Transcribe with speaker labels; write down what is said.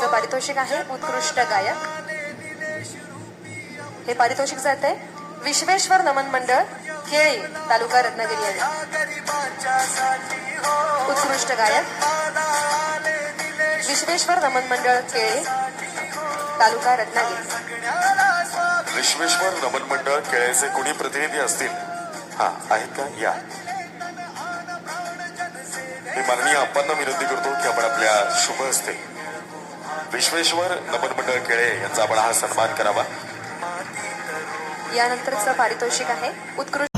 Speaker 1: चं पारितोषिक आहे उत्कृष्ट गायक. हे पारितोषिक जात आहे विश्वेश्वर नमन मंडळ केळी तालुका रत्नागिरी आहे. उत्कृष्ट गायक. विश्वेश्वर नमन मंडळ केळी तालुका रत्नागिरी.
Speaker 2: विश्वेश्वर नमन मंडळ केळ्याचे कोणी प्रतिनिधी असतील? हा आहेत का? या. मी माननीय आप्पांना विनंती करतो की आपण आपल्या शुभ असते विश्वेश्वर नमन मंडळ केळे यांचा आपण हा सन्मान करावा.
Speaker 1: यानंतरचं पारितोषिक आहे. उत्कृष्ट